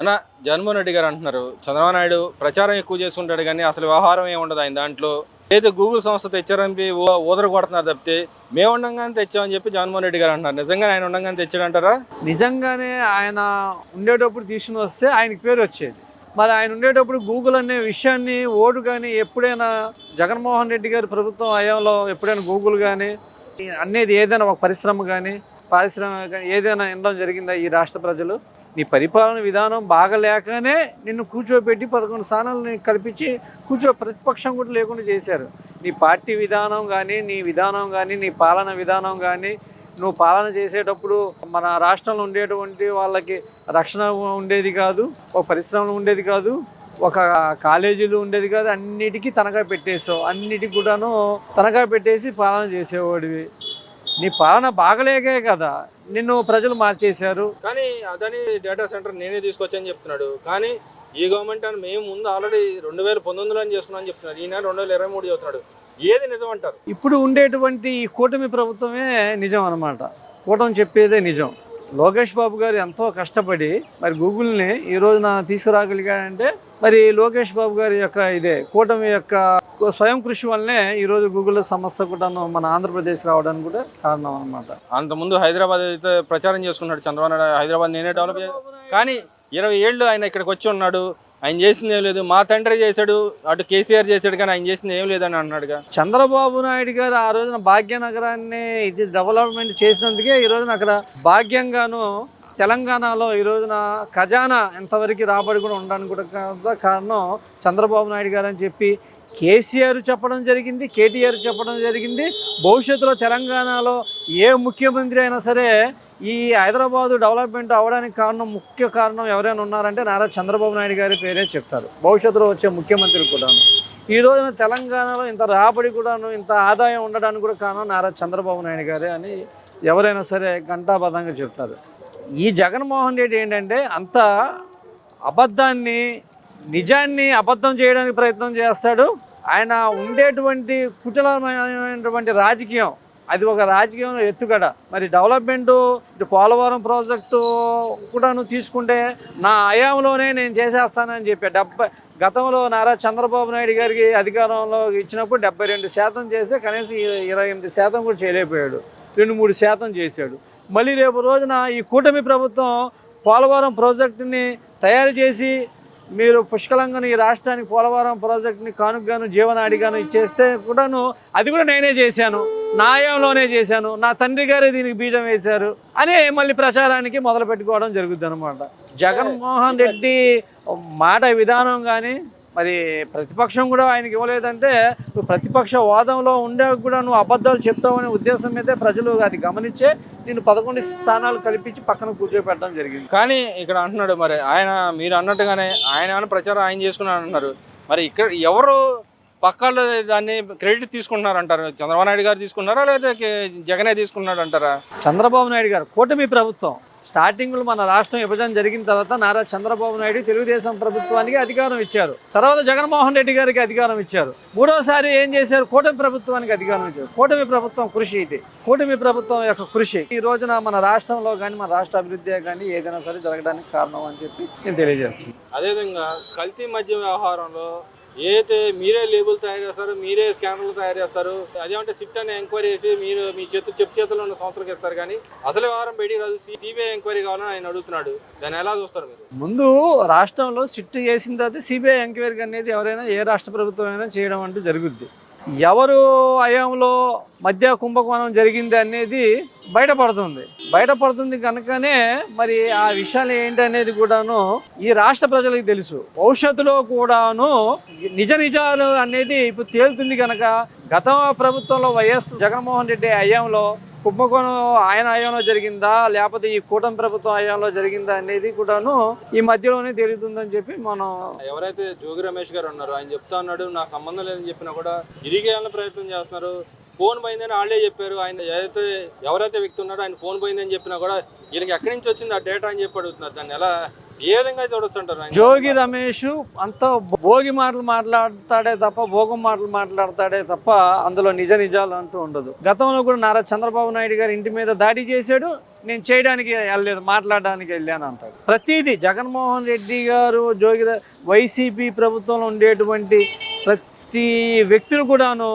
అన్న జగన్మోహన్ రెడ్డి గారు అంటున్నారు చంద్రబాబు నాయుడు ప్రచారం ఎక్కువ చేసుకుంటాడు కానీ అసలు వ్యవహారం ఏమి ఉండదు ఆయన దాంట్లో. ఏదో గూగుల్ సంస్థ తెచ్చారని ఊదరు ఊదర కొడుతున్నారు తప్పితే మేము ఉండగానే తెచ్చామని చెప్పి జగన్మోహన్ రెడ్డి గారు అంటున్నారు. నిజంగా ఆయన ఉండగానే తెచ్చాడంటారా? నిజంగానే ఆయన ఉండేటప్పుడు తీసుకుని వస్తే ఆయనకి పేరు వచ్చేది. మరి ఆయన ఉండేటప్పుడు గూగుల్ అనే విషయాన్ని ఓటు కానీ ఎప్పుడైనా జగన్మోహన్ రెడ్డి గారి ప్రభుత్వం హయాంలో ఎప్పుడైనా గూగుల్ కానీ అనేది ఏదైనా ఒక పరిశ్రమ కానీ పారిశ్రామిక కానీ ఏదైనా వినడం జరిగిందా ఈ రాష్ట్ర ప్రజలు? నీ పరిపాలన విధానం బాగలేకనే నిన్ను కూర్చోబెట్టి పదకొండు స్థానాలు నీకు కల్పించి కూర్చో ప్రతిపక్షం కూడా లేకుండా చేశారు. నీ పార్టీ విధానం కానీ నీ విధానం కానీ నీ పాలన విధానం కానీ నువ్వు పాలన చేసేటప్పుడు మన రాష్ట్రంలో ఉండేటువంటి వాళ్ళకి రక్షణ ఉండేది కాదు ఒక పరిశ్రమలు ఉండేది కాదు ఒక కాలేజీలు ఉండేది కాదు అన్నిటికీ తనఖా పెట్టేసావు. అన్నిటికి కూడాను తనఖా పెట్టేసి పాలన చేసేవాడివి. నీ పాలన బాగలేకే కదా. నిన్ను ప్రజలు మార్చేశారు. కానీ అదని డేటా సెంటర్ నేనే తీసుకొచ్చని చెప్తున్నాడు. కానీ ఈ గవర్నమెంట్ అని మేము ముందు ఆల్రెడీ రెండు వేల పంతొమ్మిదిలో చేసుకున్నాం అని చెప్తున్నారు ఈయన రెండు వేల ఇరవై మూడు చెప్తున్నాడు. ఏది నిజం అంటారు? ఇప్పుడు ఉండేటువంటి ఈ కూటమి ప్రభుత్వమే నిజం అన్నమాట. కూటమి చెప్పేదే నిజం. లోకేష్ బాబు గారు ఎంతో కష్టపడి మరి గూగుల్ని ఈ రోజున తీసుకురాగలిగాడంటే మరి లోకేష్ బాబు గారి యొక్క ఇదే కూటమి యొక్క స్వయం కృషి వల్లనే ఈరోజు గూగుల్ సంస్థ కూడా మన ఆంధ్రప్రదేశ్ రావడానికి కూడా కారణం అన్నమాట. అంత ముందు హైదరాబాద్ అయితే ప్రచారం చేసుకున్నాడు చంద్రబాబు నాయుడు. హైదరాబాద్ నేనే డెవలప్ కానీ ఇరవై ఏళ్ళు ఆయన ఇక్కడికి వచ్చి ఉన్నాడు. ఆయన చేసింది ఏం లేదు. మా తండ్రి చేశాడు. అటు కేసీఆర్ చేశాడు కానీ ఆయన చేసింది ఏం లేదని అన్నాడుగా. చంద్రబాబు నాయుడు గారు ఆ రోజున భాగ్యనగరాన్ని ఇది డెవలప్మెంట్ చేసినందుకే ఈ రోజున అక్కడ భాగ్యంగాను తెలంగాణలో ఈ రోజున ఖజానా ఎంతవరకు రాబడి కూడా ఉండడానికి కూడా కారణం చంద్రబాబు నాయుడు గారు అని చెప్పి కేసీఆర్ చెప్పడం జరిగింది కేటీఆర్ చెప్పడం జరిగింది. భవిష్యత్తులో తెలంగాణలో ఏ ముఖ్యమంత్రి అయినా సరే ఈ హైదరాబాదు డెవలప్మెంట్ అవడానికి కారణం ముఖ్య కారణం ఎవరైనా ఉన్నారంటే నారా చంద్రబాబు నాయుడు గారి పేరే చెప్తారు. భవిష్యత్తులో వచ్చే ముఖ్యమంత్రి కూడాను. ఈ రోజున తెలంగాణలో ఇంత రాబడి కూడాను ఇంత ఆదాయం ఉండడానికి కూడా కారణం నారా చంద్రబాబు నాయుడు గారే అని ఎవరైనా సరే ఘంటాబద్ధంగా చెప్తారు. ఈ జగన్మోహన్ రెడ్డి ఏంటంటే అంత అబద్ధాన్ని నిజాన్ని అబద్ధం చేయడానికి ప్రయత్నం చేస్తాడు. ఆయన ఉండేటువంటి కుటలమైనటువంటి రాజకీయం అది ఒక రాజకీయం ఎత్తుగడ. మరి డెవలప్మెంటు ఇటు పోలవరం ప్రాజెక్టు కూడాను తీసుకుంటే నా హయాంలోనే నేను చేసేస్తానని చెప్పి డెబ్బై గతంలో నారా చంద్రబాబు నాయుడు గారికి అధికారంలో ఇచ్చినప్పుడు డెబ్బై రెండు శాతం చేస్తే కనీసం ఇరవై ఎనిమిది శాతం కూడా చేయలేకపోయాడు. రెండు మూడు శాతం చేశాడు. మళ్ళీ రేపు రోజున ఈ కూటమి ప్రభుత్వం పోలవరం ప్రాజెక్టుని తయారు చేసి మీరు పుష్కలంగా ఈ రాష్ట్రానికి పోలవరం ప్రాజెక్ట్ని కానుకగాను జీవనాడిగాను ఇచ్చేస్తే కూడాను అది కూడా నేనే చేశాను. నాయంలోనే చేశాను. నా తండ్రి గారే దీనికి బీజం వేశారు అని మళ్ళీ ప్రచారానికి మొదలు పెట్టుకోవడం జరుగుద్ది అనమాట జగన్మోహన్ రెడ్డి మాట విధానం కానీ మరి ప్రతిపక్షం కూడా ఆయనకి ఇవ్వలేదంటే నువ్వు ప్రతిపక్ష వాదంలో ఉండే కూడా నువ్వు అబద్ధాలు చెప్తావనే ఉద్దేశం మీదే ప్రజలు అది గమనించే నేను పదకొండు స్థానాలు కల్పించి పక్కన కూర్చోబెట్టడం జరిగింది. కానీ ఇక్కడ అంటున్నాడు మరి ఆయన మీరు అన్నట్టుగానే ఆయన ఏమైనా ప్రచారం ఆయన చేసుకున్నాడు అంటున్నారు మరి ఇక్కడ ఎవరు పక్కాళ్ళు దాన్ని క్రెడిట్ తీసుకుంటున్నారు అంటారు చంద్రబాబు నాయుడు గారు తీసుకున్నారా లేదా జగనే తీసుకున్నాడు అంటారా చంద్రబాబు నాయుడు గారు కూటమి ప్రభుత్వం స్టార్టింగ్లో మన రాష్ట్రం విభజన జరిగిన తర్వాత నారా చంద్రబాబు నాయుడు తెలుగుదేశం ప్రభుత్వానికి అధికారం ఇచ్చారు. తర్వాత జగన్మోహన్ రెడ్డి గారికి అధికారం ఇచ్చారు. మూడోసారి ఏం చేశారు? కూటమి ప్రభుత్వానికి అధికారం ఇచ్చారు. కూటమి ప్రభుత్వం కృషి ఇది. కూటమి ప్రభుత్వం యొక్క కృషి. ఈ రోజున మన రాష్ట్రంలో కానీ మన రాష్ట్ర అభివృద్ధి కానీ ఏదైనా సరే జరగడానికి కారణం అని చెప్పి నేను తెలియజేస్తున్నాను. అదేవిధంగా కల్తీ మద్యం వ్యవహారంలో ఏదైతే మీరే లేబుల్ తయారు చేస్తారు మీరే స్కానర్లు తయారు చేస్తారు అదేమంటే సిట్ అని ఎంక్వైరీ చేసి మీరు మీ చేతులు చెప్పు చేతుల్లో ఉన్న సంవత్సరాలకు ఇస్తారు కానీ అసలు వ్యవహారం బయటికి రాదు. సిబిఐ ఎంక్వైరీ కావాలని ఆయన అడుగుతున్నాడు. దాన్ని ఎలా చూస్తారు మీరు? ముందు రాష్ట్రంలో సిట్ చేసిన తర్వాత సిబిఐ ఎంక్వైరీ అనేది ఎవరైనా ఏ రాష్ట్ర ప్రభుత్వం అయినా చేయడం అంటూ జరుగుద్ది. ఎవరు హయాంలో మధ్య కుంభకోణం జరిగింది అనేది బయటపడుతుంది. బయటపడుతుంది కనుకనే మరి ఆ విషయాలు ఏంటి అనేది కూడాను ఈ రాష్ట్ర ప్రజలకు తెలుసు. భవిష్యత్తులో కూడాను నిజ నిజాలు అనేది ఇప్పుడు తేలుతుంది కనుక గత ప్రభుత్వంలో వైఎస్ జగన్మోహన్ రెడ్డి హయాంలో కుంభకోణం ఆయన హయాంలో జరిగిందా? లేకపోతే ఈ కూటమి ప్రభుత్వం హయాంలో జరిగిందా అనేది కూడాను ఈ మధ్యలోనే తేలుతుందని చెప్పి మనం ఎవరైతే జోగి రమేష్ గారు ఉన్నారో ఆయన చెప్తా ఉన్నాడు నాకు సంబంధం లేదని చెప్పినా కూడా ఇరిగేయాలని ప్రయత్నం చేస్తున్నారు. ఫోన్ పోయిందని వాళ్ళే చెప్పారు. ఆయన ఏదైతే ఎవరైతే వ్యక్తి ఉన్నాడో ఆయన ఫోన్ పోయిందని చెప్పినా కూడా వీళ్ళకి ఎక్కడి నుంచి వచ్చింది ఆ డేటా అని చెప్పి అడుగుతున్నారు. దాన్ని ఎలా ఏ విధంగా చూడొచ్చు జోగి రమేష్ అంత భోగి మాటలు మాట్లాడతాడే తప్ప భోగం మాటలు మాట్లాడతాడే తప్ప అందులో నిజ నిజాలు అంటూ ఉండదు. గతంలో కూడా నారా చంద్రబాబు నాయుడు గారి ఇంటి మీద దాడి చేశాడు నేను చేయడానికి వెళ్ళలేదు మాట్లాడడానికి వెళ్ళాను అంటాడు. ప్రతిదీ జగన్మోహన్ రెడ్డి గారు జోగి వైసీపీ ప్రభుత్వంలో ఉండేటువంటి ప్రతి వ్యక్తులు కూడాను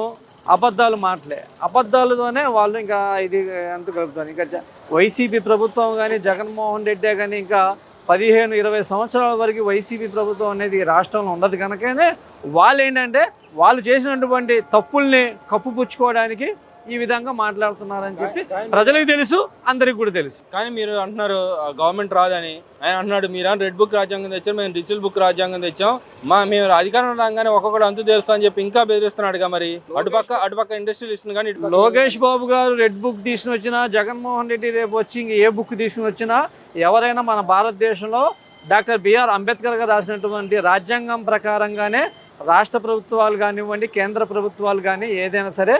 అబద్ధాలు మాటలే. అబద్ధాలతోనే వాళ్ళు ఇంకా ఇది ఎంత కలుపుతారు? ఇంకా వైసీపీ ప్రభుత్వం కానీ జగన్మోహన్ రెడ్డి కానీ ఇంకా పదిహేను ఇరవై సంవత్సరాల వరకు వైసీపీ ప్రభుత్వం అనేది ఈ రాష్ట్రంలో ఉండదు కనుకనే వాళ్ళు ఏంటంటే వాళ్ళు చేసినటువంటి తప్పుల్ని కప్పుపుచ్చుకోవడానికి ఈ విధంగా మాట్లాడుతున్నారని చెప్పి ప్రజలకు తెలుసు అందరికి కూడా తెలుసు. కానీ మీరు అంటున్నారు గవర్నమెంట్ రాదని. ఆయన అంటున్నాడు మీరు రెడ్ బుక్ రాజ్యాంగం తెచ్చారు మేము డిజిటల్ బుక్ రాజ్యాంగం తెచ్చాం. మా మేము అధికారం రాగానే ఒక్కొక్కటి అంతు తెలుస్తా అని చెప్పి ఇంకా బెదిరిస్తున్నాడుగా మరి. అటుపక్క అటుపక్క ఇండస్ట్రియలిస్ట్ కానీ లోకేష్ బాబు గారు రెడ్ బుక్ తీసుకుని వచ్చినా జగన్మోహన్ రెడ్డి రేపు వచ్చి ఇంక ఏ బుక్ తీసుకుని వచ్చినా ఎవరైనా మన భారతదేశంలో డాక్టర్ బిఆర్ అంబేద్కర్ గారు రాసినటువంటి రాజ్యాంగం ప్రకారంగానే రాష్ట్ర ప్రభుత్వాలు కానివ్వండి కేంద్ర ప్రభుత్వాలు కానీ ఏదైనా సరే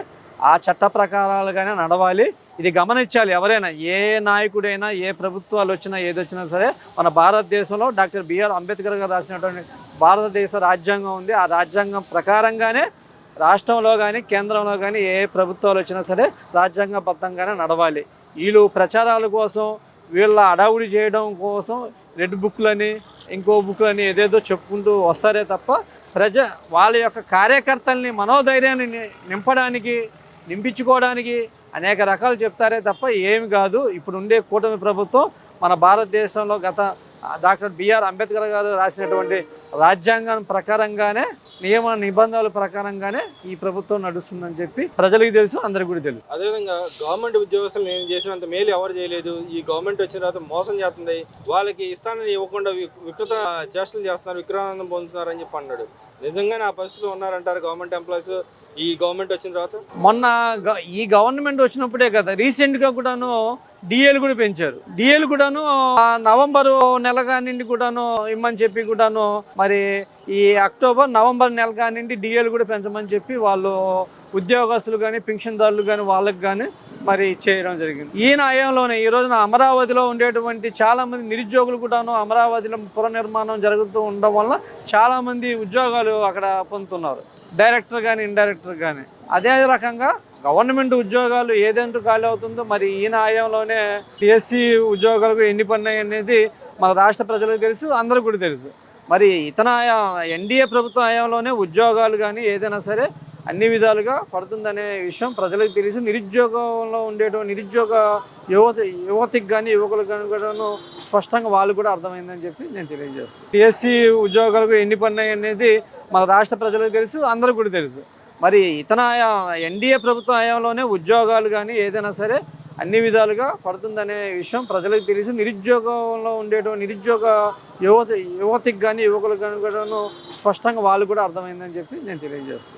ఆ చట్ట ప్రకారాలుగానే నడవాలి. ఇది గమనించాలి ఎవరైనా ఏ నాయకుడైనా ఏ ప్రభుత్వాలు వచ్చినా ఏది వచ్చినా సరే మన భారతదేశంలో డాక్టర్ బిఆర్ అంబేద్కర్ గారు రాసినటువంటి భారతదేశ రాజ్యాంగం ఉంది. ఆ రాజ్యాంగం ప్రకారంగానే రాష్ట్రంలో కానీ కేంద్రంలో కానీ ఏ ప్రభుత్వాలు వచ్చినా సరే రాజ్యాంగబద్ధంగానే నడవాలి. వీళ్ళు ప్రచారాల కోసం వీళ్ళ అడావుడి చేయడం కోసం రెడ్ బుక్లని ఇంకో బుక్లని ఏదేదో చెప్పుకుంటూ వస్తారే తప్ప ప్రజ వాళ్ళ యొక్క కార్యకర్తల్ని మనోధైర్యాన్ని నింపడానికి నింపించుకోవడానికి అనేక రకాలు చెప్తారే తప్ప ఏమి కాదు. ఇప్పుడు ఉండే కూటమి ప్రభుత్వం మన భారతదేశంలో గత డాక్టర్ బిఆర్ అంబేద్కర్ గారు రాసినటువంటి రాజ్యాంగం ప్రకారంగానే నియమ నిబంధనల ప్రకారంగానే ఈ ప్రభుత్వం నడుస్తుందని చెప్పి ప్రజలకు తెలుసు అందరికీ కూడా తెలుసు. అదేవిధంగా గవర్నమెంట్ ఉద్యోగస్తులు నేను చేసినంత మేలు ఎవరు చేయలేదు. ఈ గవర్నమెంట్ వచ్చిన తర్వాత మోసం చేస్తుంది. వాళ్ళకి ఇస్తానని ఇవ్వకుండా వికృత చేష్టలు చేస్తున్నారు విక్రానందం పొందుతున్నారు అని చెప్పి అన్నాడు. నిజంగానే ఆ పరిస్థితులు ఉన్నారంటారు గవర్నమెంట్ ఎంప్లాయీస్? ఈ గవర్నమెంట్ వచ్చిన తర్వాత? మొన్న ఈ గవర్నమెంట్ వచ్చినప్పుడే కదా రీసెంట్గా కూడాను డిఏలు కూడా పెంచారు. డిఏలు కూడాను నవంబరు నవంబర్ నెల కానివ్వండి కూడాను ఇమ్మని చెప్పి కూడాను మరి ఈ అక్టోబర్ నవంబర్ నెల కానివ్వండి డిఏలు కూడా పెంచమని చెప్పి వాళ్ళు ఉద్యోగస్తులు కానీ పింఛన్దారులు కానీ వాళ్ళకి కానీ మరి చేయడం జరిగింది. ఈయన హయాంలోనే ఈ రోజున అమరావతిలో ఉండేటువంటి చాలామంది నిరుద్యోగులు కూడాను అమరావతిలో పునర్నిర్మాణం జరుగుతూ ఉండడం వల్ల చాలామంది ఉద్యోగాలు అక్కడ పొందుతున్నారు. డైరెక్టర్ కానీ ఇండైరెక్టర్ కానీ అదే రకంగా గవర్నమెంట్ ఉద్యోగాలు ఏదెందుకు ఖాళీ అవుతుందో మరి ఈయన హయాంలోనే టిఎస్సి ఉద్యోగాలకు ఎన్ని పన్నాయి అనేది మన రాష్ట్ర ప్రజలకు తెలుసు అందరికి కూడా తెలుసు. మరి ఇతన ఎన్డీఏ ప్రభుత్వ హయాంలోనే ఉద్యోగాలు కానీ ఏదైనా సరే అన్ని విధాలుగా పడుతుందనే విషయం ప్రజలకు తెలుసు. నిరుద్యోగంలో ఉండేటువంటి నిరుద్యోగ యువత యువతికి కానీ యువకులకు కానీ కూడాను స్పష్టంగా వాళ్ళు కూడా అర్థమైందని చెప్పి నేను తెలియజేస్తాను పిఎస్సీ ఉద్యోగాలకు ఎన్ని పన్నాయి అనేది మన రాష్ట్ర ప్రజలకు తెలుసు అందరికి కూడా తెలుసు. మరి ఇతన ఎన్డీఏ ప్రభుత్వ హయాంలోనే ఉద్యోగాలు కానీ ఏదైనా సరే అన్ని విధాలుగా పడుతుందనే విషయం ప్రజలకు తెలిసి నిరుద్యోగంలో ఉండేటువంటి నిరుద్యోగ యువత యువతికి కానీ యువకులకు కానీ కూడాను స్పష్టంగా వాళ్ళు కూడా అర్థమైందని చెప్పి నేను తెలియజేస్తాను